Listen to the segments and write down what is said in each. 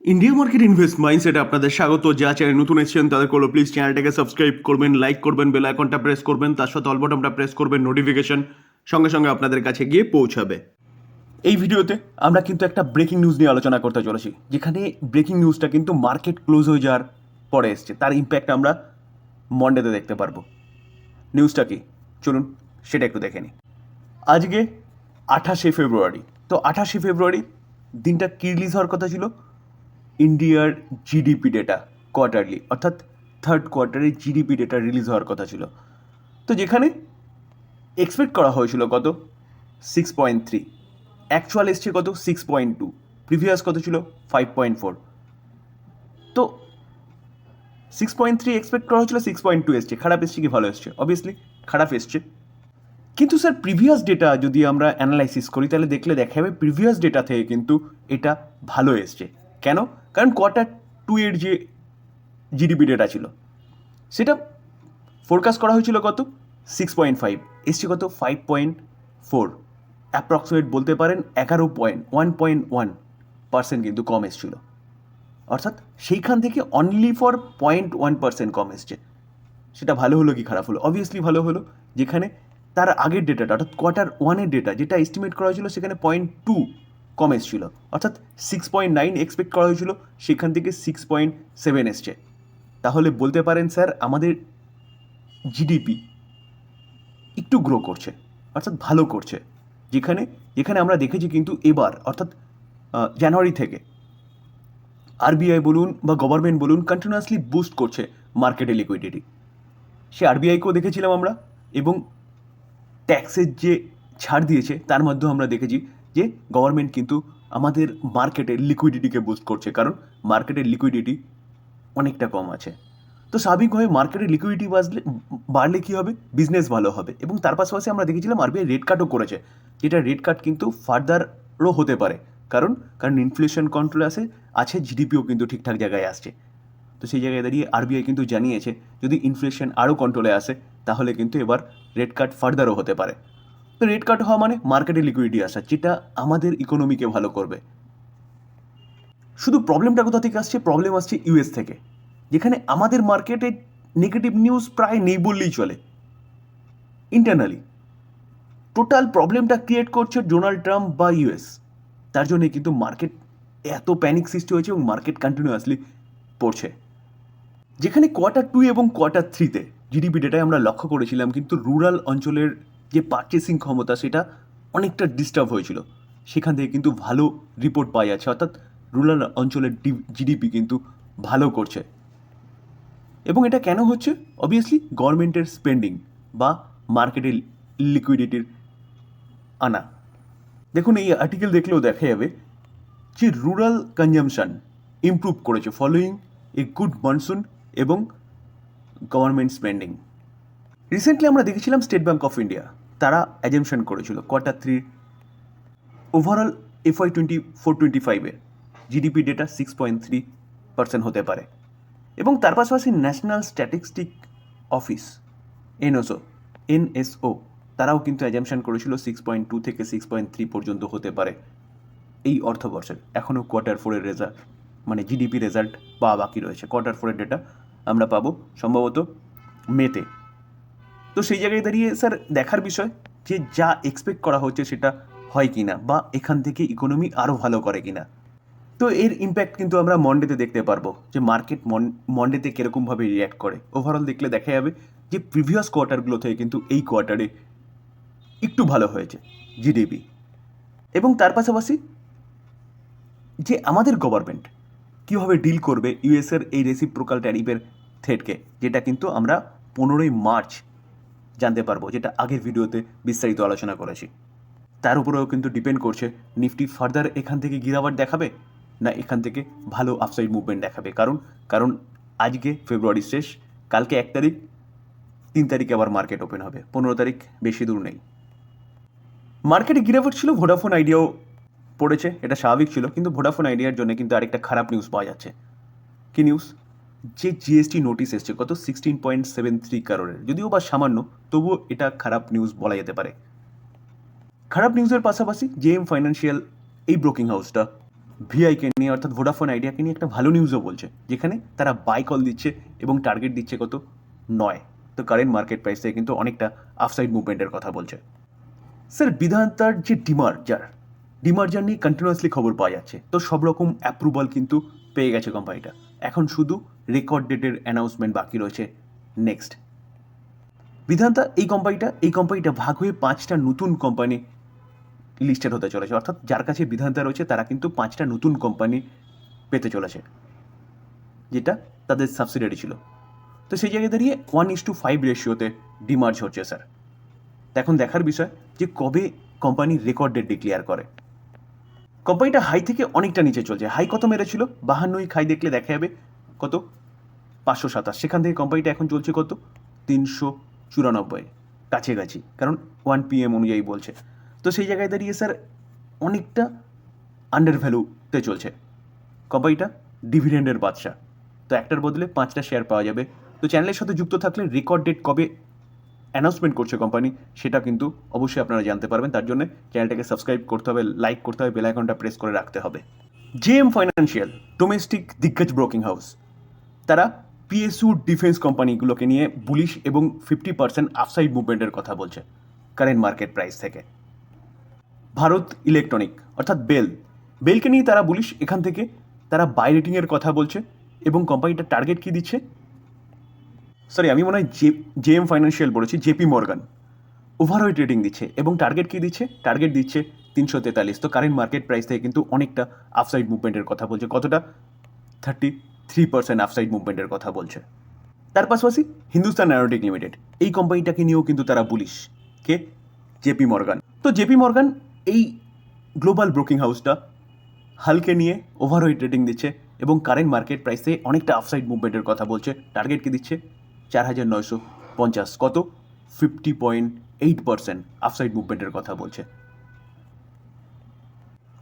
India market invest mindset আপনাদের স্বাগত। যা চ্যানেল নতুন এসেছেন তাদের করল প্লিজ চ্যানেলটাকে সাবস্ক্রাইব করবেন লাইক করবেন বেল আইকনটা প্রেস করবেন, তার সাথে অলবটনটা প্রেস করবেন নোটিফিকেশন সঙ্গে সঙ্গে আপনাদের কাছে গিয়ে পৌঁছাবে। এই ভিডিওতে আমরা কিন্তু একটা ব্রেকিং নিউজ নিয়ে আলোচনা করতে চলেছি, যেখানে ব্রেকিং নিউজটা কিন্তু মার্কেট ক্লোজ হয়ে যাওয়ার পরে এসছে। তার ইম্প্যাক্ট আমরা মন্ডেতে দেখতে পারব। নিউজটা কি? চলুন, সেটা একটু দেখে নিই। আজকে আঠাশে ফেব্রুয়ারি। তো আঠাশে ফেব্রুয়ারি দিনটা কী রিলিজ হওয়ার কথা ছিল? ইন্ডিয়ার জিডিপি ডেটা কোয়ার্টারলি অর্থাৎ থার্ড কোয়ার্টারে জিডিপি ডেটা রিলিজ হওয়ার কথা ছিল। তো যেখানে এক্সপেক্ট করা হয়েছিল কত? সিক্স পয়েন্ট থ্রি অ্যাকচুয়াল এসছে কত? সিক্স পয়েন্ট টু প্রিভিয়াস কত ছিল? ফাইভ পয়েন্ট ফোর তো সিক্স পয়েন্ট থ্রি এক্সপেক্ট করা হয়েছিল সিক্স পয়েন্ট টু এসছে। খারাপ এসছে কি? ভালো এসছে। অবভিয়াসলি খারাপ এসছে। কিন্তু স্যার প্রিভিয়াস ডেটা যদি আমরা অ্যানালাইসিস করি, তাহলে দেখলে দেখা যাবে প্রিভিয়াস ডেটা থেকে কিন্তু এটা ভালো এসছে। কেন? কারণ কোয়ার্টার টু এর যে জিডিপি ডেটা ছিল, সেটা ফোরকাস্ট করা হয়েছিল কত? সিক্স পয়েন্ট ফাইভ এসছে কত? ফাইভ পয়েন্ট ফোর অ্যাপ্রক্সিমেট বলতে পারেন এগারো point one point one percent কিন্তু কম এসছিল। অর্থাৎ সেইখান থেকে only four point one percent কম এসছে। সেটা ভালো হলো কি খারাপ হলো? অবভিয়াসলি ভালো হলো, যেখানে তার আগের ডেটাটা অর্থাৎ কোয়ার্টার ওয়ানের ডেটা যেটা এস্টিমেট করা হয়েছিল সেখানে পয়েন্ট টু কম এসেছিল। অর্থাৎ সিক্স পয়েন্ট নাইন এক্সপেক্ট করা হয়েছিল, সেখান থেকে সিক্স পয়েন্ট সেভেন এসছে। তাহলে বলতে পারেন স্যার, আমাদের জিডিপি একটু গ্রো করছে, অর্থাৎ ভালো করছে। যেখানে যেখানে আমরা দেখেছি কিন্তু এবার, অর্থাৎ জানুয়ারি থেকে আরবিআই বলুন বা গভর্নমেন্ট বলুন কন্টিনিউয়াসলি বুস্ট করছে মার্কেটে লিকুইডিটি সে আরবিআইকেও দেখেছিলাম আমরা, এবং ট্যাক্সের যে ছাড় দিয়েছে, তার মধ্যেও আমরা দেখেছি যে গভর্নমেন্ট কিন্তু আমাদের মার্কেটের লিকুইডিটিকে বুস্ট করছে, কারণ মার্কেটের লিকুইডিটি অনেকটা কম আছে। তো স্বাভাবিকভাবে মার্কেটের লিকুইডিটি বাড়লে বাড়লে কী হবে? বিজনেস ভালো হবে। এবং তার পাশাপাশি আমরা দেখেছিলাম আরবিআই রেট কাটও করেছে। যেটা রেট কাট কিন্তু ফার্দারও হতে পারে। কারণ কারণ ইনফ্লেশন কন্ট্রোল আছে আছে জিডিপিও কিন্তু ঠিকঠাক জায়গায় আসছে। তো সেই জায়গায় দাঁড়িয়ে আরবিআই কিন্তু জানিয়েছে, যদি ইনফ্লেশন আরও কন্ট্রোলে আসে, তাহলে কিন্তু এবার রেট কাট ফার্দারও হতে পারে। তো রেট কাট হওয়া মানে মার্কেটে লিকুইডিটি আসা, যেটা আমাদের ইকোনমিকে ভালো করবে। শুধু প্রবলেমটা কোথা থেকে আসছে? প্রবলেম আসছে ইউএস থেকে, যেখানে আমাদের মার্কেটে নেগেটিভ নিউজ প্রায় নেই বললেই চলে। ইন্টারনালি টোটাল প্রবলেমটা ক্রিয়েট করছে ডোনাল্ড ট্রাম্প বা ইউএস তার জন্যে কিন্তু মার্কেট এত প্যানিক সৃষ্টি হয়েছে এবং মার্কেট কন্টিনিউয়াসলি পড়ছে। যেখানে কোয়ার্টার টু এবং কোয়ার্টার থ্রিতে জিডিপি ডেটায় আমরা লক্ষ্য করেছিলাম, কিন্তু রুরাল অঞ্চলের যে পারচেসিং ক্ষমতা, সেটা অনেকটা ডিস্টার্ব হয়েছিল। সেখান থেকে কিন্তু ভালো রিপোর্ট পাওয়া যাচ্ছে। অর্থাৎ রুরাল অঞ্চলের জিডিপি কিন্তু ভালো করছে। এবং এটা কেন হচ্ছে? অবভিয়াসলি গভর্নমেন্টের স্পেন্ডিং বা মার্কেটের লিকুইডিটির আনা। দেখুন, এই আর্টিকেল দেখলেও দেখা যাবে যে রুরাল কনজামশন ইমপ্রুভ করেছে ফলোয়িং এ গুড মনসুন এবং গভর্নমেন্ট স্পেন্ডিং রিসেন্টলি আমরা দেখেছিলাম স্টেট ব্যাঙ্ক অফ ইন্ডিয়া তারা অ্যাজেমশন করেছিল quarter three overall FY twenty four twenty ফাইভে GDP data six point three percent হতে পারে। এবং তার পাশাপাশি ন্যাশনাল স্ট্যাটিস্টিক অফিস এনওসো এনএসও তারাও কিন্তু অ্যাজামশন করেছিল সিক্স পয়েন্ট টু থেকে সিক্স পয়েন্ট থ্রি পর্যন্ত হতে পারে এই অর্থবর্ষের। এখনও কোয়ার্টার ফোরের রেজাল্ট মানে জিডিপি রেজাল্ট পাওয়া বাকি রয়েছে। কোয়ার্টার ফোরের ডেটা আমরা পাবো সম্ভবত মেতে তো সেই জায়গায় দাঁড়িয়ে স্যার দেখার বিষয় যে যা এক্সপেক্ট করা হচ্ছে সেটা হয় কি না বা এখান থেকে ইকোনমি আরও ভালো করে কি না তো এর ইম্প্যাক্ট কিন্তু আমরা মন্ডেতে দেখতে পারব যে মার্কেট মন্ডেতে কীরকমভাবে রিয়্যাক্ট করে। ওভারঅল দেখলে দেখা যাবে যে প্রিভিয়াস কোয়ার্টারগুলো থেকে কিন্তু এই কোয়ার্টারে একটু ভালো হয়েছে জিডিপি এবং তার পাশাপাশি যে আমাদের গভর্নমেন্ট কীভাবে ডিল করবে ইউএসের এই রেসিপ্রোকাল ট্যারিফের থ্রেটকে যেটা কিন্তু আমরা পনেরোই মার্চ জানতে পারব, যেটা আগের ভিডিওতে বিস্তারিত আলোচনা করেছি। তার উপরেও কিন্তু ডিপেন্ড করছে নিফটি ফার্দার এখান থেকে গিরাবার দেখাবে, না এখান থেকে ভালো আপসাইড মুভমেন্ট দেখাবে? কারণ কারণ আজকে ফেব্রুয়ারি শেষ, কালকে এক তারিখ, তিন তারিখে আবার মার্কেট ওপেন হবে, পনেরো তারিখ বেশি দূর নেই। মার্কেটে গিরাবার ছিল ভোডাফোন আইডিয়াও পড়েছে, এটা স্বাভাবিক ছিল, কিন্তু ভোডাফোন আইডিয়ার জন্য কিন্তু আরেকটা খারাপ নিউজ পাওয়া যাচ্ছে। কি নিউজ যে জিএসটি নোটিশ এসছে, কত? সিক্সটিন পয়েন্ট সেভেন থ্রি কারোরের যদিও বা সামান্য, তবুও এটা খারাপ নিউজ বলা যেতে পারে। খারাপ নিউজের পাশাপাশি জেএম ফাইন্যান্সিয়াল এই ব্রোকিং হাউসটা ভিআইকে নিয়ে, অর্থাৎ ভোডাফোন আইডিয়াকে নিয়ে একটা ভালো নিউজও বলছে, যেখানে তারা বাই কল দিচ্ছে এবং টার্গেট দিচ্ছে কত? নয়। তো কারেন্ট মার্কেট প্রাইস কিন্তু অনেকটা আফসাইড মুভমেন্টের কথা বলছে। স্যার বিধানতার যে ডিমার্জার ডিমার্জার নিয়ে কন্টিনিউয়াসলি খবর পাওয়া যাচ্ছে। তো সব রকম অ্যাপ্রুভাল কিন্তু পেয়ে গেছে কোম্পানিটা এখন শুধু রেকর্ড ডেটের অ্যানাউন্সমেন্ট বাকি রয়েছে। নেক্সট বিধানতা, এই কোম্পানিটা এই কোম্পানিটা ভাগ হয়ে পাঁচটা নতুন কোম্পানি লিস্টেড হতে চলেছে। অর্থাৎ যার কাছে বিধানতা রয়েছে, তারা কিন্তু পাঁচটা নতুন কোম্পানি পেতে চলেছে, যেটা তাদের সাবসিডিয়ারি ছিল। তো সেই জায়গায় দাঁড়িয়ে ওয়ান ইস টু ফাইভ রেশিওতে ডিমার্জ হচ্ছে স্যার এখন দেখার বিষয় যে কবে কোম্পানি রেকর্ড ডেট ডিক্লেয়ার করে। কোম্পানিটা হাই থেকে অনেকটা নিচে চলছে। হাই কত মেরেছিল? বাহান্নই খাই দেখলে দেখা যাবে। কত? পাঁচশো সাতাশ। সেখান থেকে কোম্পানিটা এখন চলছে কত? তিনশো চুরানব্বই। কাছাকাছি। কারণ ওয়ান পিএম অনুযায়ী বলছে। তো সেই জায়গায় দাঁড়িয়ে স্যার অনেকটা আন্ডার ভ্যালুতে চলছে। কোম্পানিটা ডিভিডেন্ডের বাদশা। তো একটার বদলে পাঁচটা শেয়ার পাওয়া যাবে। তো চ্যানেলের সাথে যুক্ত থাকলে রেকর্ড ডেট কবে? অ্যানাউন্সমেন্ট করছে কোম্পানি সেটা কিন্তু অবশ্যই আপনারা জানতে পারবেন। তার জন্য চ্যানেলটাকে সাবস্ক্রাইব করতে হবে লাইক করতে হবে বেল আইকনটা প্রেস করে রাখতে হবে। জেএম ফাইন্যান্সিয়াল ডোমেস্টিক দিগ্গজ ব্রোকিং হাউস তারা পিএসইউ ডিফেন্স কোম্পানিগুলোকে নিয়ে বুলিশ এবং ফিফটি পার্সেন্ট আফসাইড মুভমেন্টের কথা বলছে কারেন্ট মার্কেট প্রাইস থেকে। ভারত ইলেকট্রনিক অর্থাৎ বেল বেলকে নিয়ে তারা বুলিশ এখান থেকে তারা বাই রেটিংয়ের কথা বলছে এবং কোম্পানিটার টার্গেট কী দিচ্ছে? সরি আমি মনে হয় জে জেএম ফাইন্যান্সিয়াল বলেছি জেপি মর্গান ওভারওয়েট রেটিং দিচ্ছে, এবং টার্গেট কী দিচ্ছে? টার্গেট দিচ্ছে তিনশো তেতাল্লিশ। তো কারেন্ট মার্কেট প্রাইস থেকে কিন্তু অনেকটা আফসাইড মুভমেন্টের কথা বলছে। কতটা? থার্টি থ্রি পার্সেন্ট আফসাইড মুভমেন্টের কথা বলছে। তার পাশাপাশি হিন্দুস্তান অ্যারোটিক লিমিটেড এই কোম্পানিটাকে নিয়েও কিন্তু তারা বুলিশ কে? জেপি মর্গান তো জেপি মর্গান এই গ্লোবাল ব্রোকিং হাউসটা হালকে নিয়ে ওভারওয়েট রেটিং দিচ্ছে, এবং কারেন্ট মার্কেট প্রাইসে অনেকটা আফসাইড মুভমেন্টের কথা বলছে। টার্গেট কি দিচ্ছে? চার হাজার নয়শো পঞ্চাশ। কত? Fifty point eight percent upside মুভমেন্টের কথা বলছে।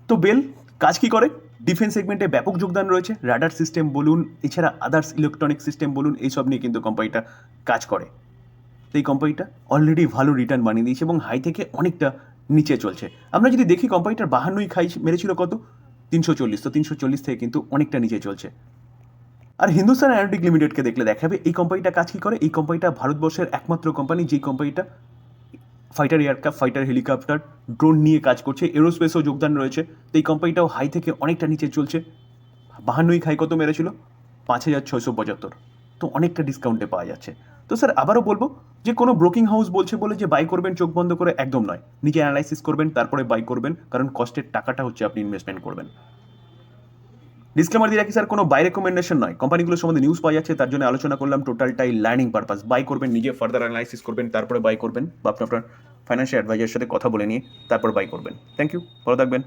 তো বেল, কাজ কি করে? ডিফেন্স সেগমেন্টে ব্যাপক যোগদান রয়েছে। রাডার সিস্টেম বলুন, এছাড়া আদার্স ইলেকট্রনিক সিস্টেম বলুন, এইসব নিয়ে কিন্তু কোম্পানিটা কাজ করে। তো এই কোম্পানিটা অলরেডি ভালো রিটার্ন বানিয়ে দিয়েছে এবং হাই থেকে অনেকটা নিচে চলছে। আমরা যদি দেখি কোম্পানিটার বাহান্নই খাই মেরেছিল কত? তিনশো চল্লিশ। তো তিনশো চল্লিশ থেকে কিন্তু অনেকটা নিচে চলছে। আর হিন্দুস্তান অ্যারোটিক লিমিটেডকে দেখলে দেখাবে এই কোম্পানিটা কাজ কী করে? এই কোম্পানিটা ভারতবর্ষের একমাত্র কোম্পানি যেই কোম্পানিটা fighter aircraft fighter helicopter drone নিয়ে কাজ করছে এরোস্পেসও যোগদান রয়েছে, তো এই কোম্পানিটাও হাই থেকে অনেকটা নিচে চলছে। বাহান্নই খাই কত মেরেছিল? পাঁচ হাজার ছয়শো পঁচাত্তর। তো অনেকটা ডিসকাউন্টে পাওয়া যাচ্ছে। তো স্যার আবারও বলব, যে কোনো ব্রোকিং হাউস বলছে বলে যে বাই করবেন চোখ বন্ধ করে, একদম নয়। নিজে অ্যানালাইসিস করবেন, তারপরে বাই করবেন, কারণ কস্টের টাকাটা হচ্ছে আপনি ইনভেস্টমেন্ট করবেন। ডিসক্লেমার দিয়ে রাখি স্যার, কোনো বাই রেকমেন্ডেশন নয়। কোম্পানিগুলোর সম্বন্ধে নিউজ পাওয়া যাচ্ছে, তার জন্য আলোচনা করলাম টোটালটাই লার্নিং পারপাস বাই করবেন, নিজে ফার্দার অ্যানালাইসিস করবেন, তারপরে বাই করবেন। বা আপনি আপনার ফাইন্যান্সিয়াল অ্যাডভাইজারের সাথে কথা বলে নিয়ে তারপর বাই করবেন। থ্যাংক ইউ ভালো থাকবেন।